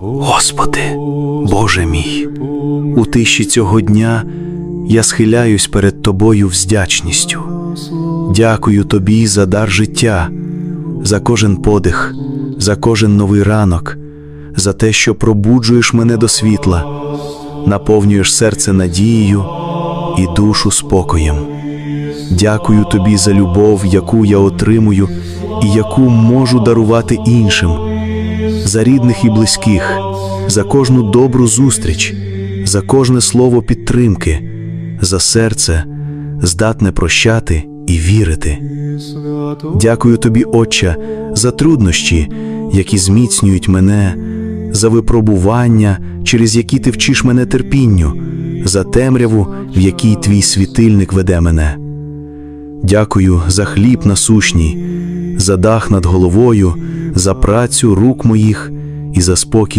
Господи, Боже мій, у тиші цього дня я схиляюсь перед Тобою вздячністю. Дякую Тобі за дар життя, за кожен подих, за кожен новий ранок, за те, що пробуджуєш мене до світла, наповнюєш серце надією і душу спокоєм. Дякую Тобі за любов, яку я отримую і яку можу дарувати іншим за рідних і близьких, за кожну добру зустріч, за кожне слово підтримки, за серце, здатне прощати і вірити. Дякую тобі, Отче, за труднощі, які зміцнюють мене, за випробування, через які ти вчиш мене терпінню, за темряву, в якій твій світильник веде мене. Дякую за хліб насущній, за дах над головою, за працю рук моїх і за спокій